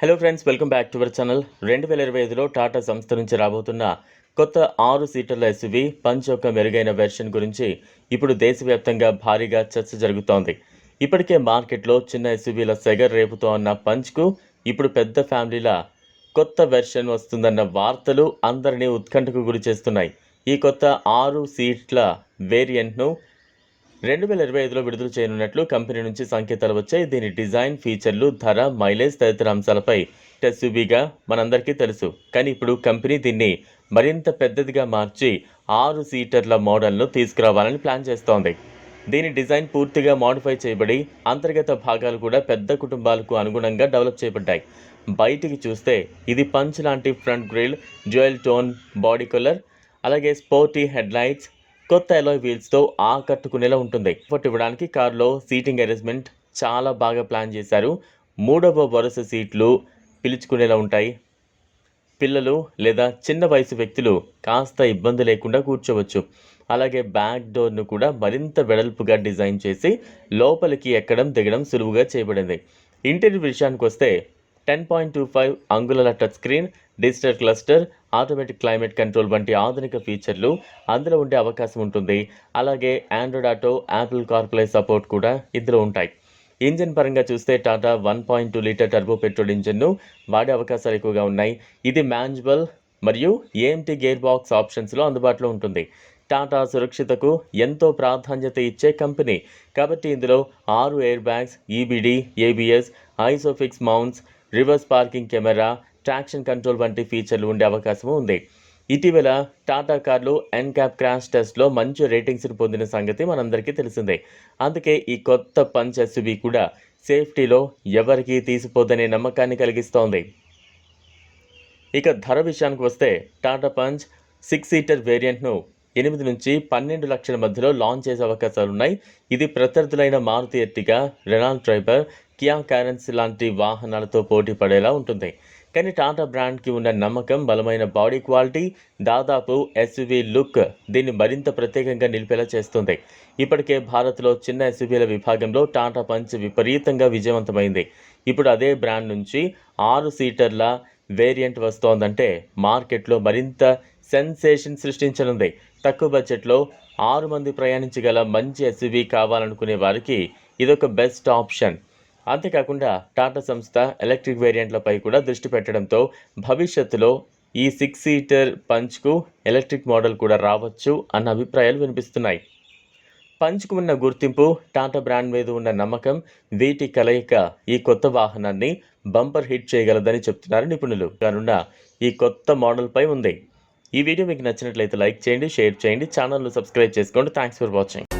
Hello friends welcome back to our channel రెండు వేల ఇరవై ఐదులో టాటా సంస్థ నుంచి రాబోతున్న కొత్త ఆరు సీటర్ల ఎస్యూవీ పంచ్ యొక్క మెరుగైన వెర్షన్ గురించి ఇప్పుడు దేశవ్యాప్తంగా భారీగా చర్చ జరుగుతోంది. ఇప్పటికే మార్కెట్లో చిన్న ఎస్యూవీల సెగర్ రేపుతో ఉన్న పంచ్కు ఇప్పుడు పెద్ద ఫ్యామిలీల కొత్త వెర్షన్ వస్తుందన్న వార్తలు అందరినీ ఉత్కంఠకు గురి చేస్తున్నాయి. ఈ కొత్త ఆరు సీట్ల వేరియంట్ను రెండు వేల ఇరవై ఐదులో విడుదల చేయనున్నట్లు కంపెనీ నుంచి సంకేతాలు వచ్చాయి. దీని డిజైన్ ఫీచర్లు ధర మైలేజ్ తదితర అంశాలపై టెస్యూబీగా మనందరికీ తెలుసు. కానీ ఇప్పుడు కంపెనీ దీన్ని మరింత పెద్దదిగా మార్చి ఆరు సీటర్ల మోడల్ను తీసుకురావాలని ప్లాన్ చేస్తోంది. దీని డిజైన్ పూర్తిగా మాడిఫై చేయబడి అంతర్గత భాగాలు కూడా పెద్ద కుటుంబాలకు అనుగుణంగా డెవలప్ చేయబడ్డాయి. బయటికి చూస్తే ఇది పంచ్ లాంటి front grille jewel tone body colour అలాగే స్పోర్టీ హెడ్లైట్స్ కొత్త ఎలాయ్ వీల్స్తో ఆకట్టుకునేలా ఉంటుంది. కంఫర్ట్ ఇవ్వడానికి కారులో సీటింగ్ అరేంజ్మెంట్ చాలా బాగా ప్లాన్ చేశారు. మూడవ వరుస సీట్లు పిలుచుకునేలా ఉంటాయి. పిల్లలు లేదా చిన్న వయసు వ్యక్తులు కాస్త ఇబ్బంది లేకుండా కూర్చోవచ్చు. అలాగే బ్యాక్ డోర్ను కూడా మరింత వెడల్పుగా డిజైన్ చేసి లోపలికి ఎక్కడం దిగడం సులువుగా చేయబడింది. ఇంటీరియర్ విషయానికి వస్తే టెన్ పాయింట్ టూ ఫైవ్ అంగుళాల touch screen digital cluster automatic climate control వంటి ఆధునిక ఫీచర్లు అందులో ఉండే అవకాశం ఉంటుంది. అలాగే Android auto Apple CarPlay support కూడా ఇందులో ఉంటాయి. ఇంజిన్ పరంగా చూస్తే Tata one point two litre turbo petrol ఇంజిన్ను వాడే అవకాశాలు ఎక్కువగా ఉన్నాయి. ఇది మాన్యువల్ మరియు ఏఎంటీ గేర్ బాక్స్ ఆప్షన్స్లో అందుబాటులో ఉంటుంది. టాటా సురక్షితకు ఎంతో ప్రాధాన్యత ఇచ్చే కంపెనీ. కాబట్టి ఇందులో ఆరు air bags EBD ABS ISOFIX mounts reverse parking camera traction control వంటి ఫీచర్లు ఉండే అవకాశం ఉంది. ఇటీవల టాటా కార్లు ఎన్క్యాప్ క్రాష్ టెస్ట్లో మంచి రేటింగ్స్ను పొందిన సంగతి మనందరికీ తెలిసిందే. అందుకే ఈ కొత్త పంచ్ ఎస్యూవీ కూడా సేఫ్టీలో ఎవరికీ తీసిపోదనే నమ్మకాన్ని కలిగిస్తోంది. ఇక ధర విషయానికి వస్తే టాటా పంచ్ సిక్స్ సీటర్ వేరియంట్ను ఎనిమిది నుంచి పన్నెండు లక్షల మధ్యలో లాంచ్ చేసే అవకాశాలు ఉన్నాయి ఇది ప్రత్యర్థులైన Maruti Ertiga Renault Triber Kia Carens లాంటి వాహనాలతో పోటీ పడేలా ఉంటుంది. కానీ టాటా బ్రాండ్కి ఉన్న నమ్మకం బలమైన బాడీ క్వాలిటీ దాదాపు ఎస్యువి లుక్ దీన్ని మరింత ప్రత్యేకంగా నిలిపేలా చేస్తుంది. ఇప్పటికే భారత్లో చిన్న ఎస్యువీల విభాగంలో టాటా పంచ్ విపరీతంగా విజయవంతమైంది. ఇప్పుడు అదే బ్రాండ్ నుంచి ఆరు సీటర్ల వేరియంట్ వస్తోందంటే మార్కెట్లో మరింత సెన్సేషన్ సృష్టించనుంది. తక్కువ బడ్జెట్లో ఆరు మంది ప్రయాణించగల మంచి ఎస్యువి కావాలనుకునే వారికి ఇదొక బెస్ట్ ఆప్షన్. అంతేకాకుండా టాటా సంస్థ ఎలక్ట్రిక్ వేరియంట్లపై కూడా దృష్టి పెట్టడంతో భవిష్యత్తులో ఈ సిక్స్ సీటర్ పంచ్కు ఎలక్ట్రిక్ మోడల్ కూడా రావచ్చు అన్న అభిప్రాయాలు వినిపిస్తున్నాయి. పంచ్కు ఉన్న గుర్తింపు టాటా బ్రాండ్ మీద ఉన్న నమ్మకం వీటి కలయిక ఈ కొత్త వాహనాన్ని బంపర్ హిట్ చేయగలదని చెప్తున్నారు నిపుణులు. కానున్న ఈ కొత్త మోడల్పై ఉంది. ఈ వీడియో మీకు నచ్చినట్లయితే లైక్ చేయండి షేర్ చేయండి ఛానల్ను సబ్స్క్రైబ్ చేసుకోండి. Thanks for watching.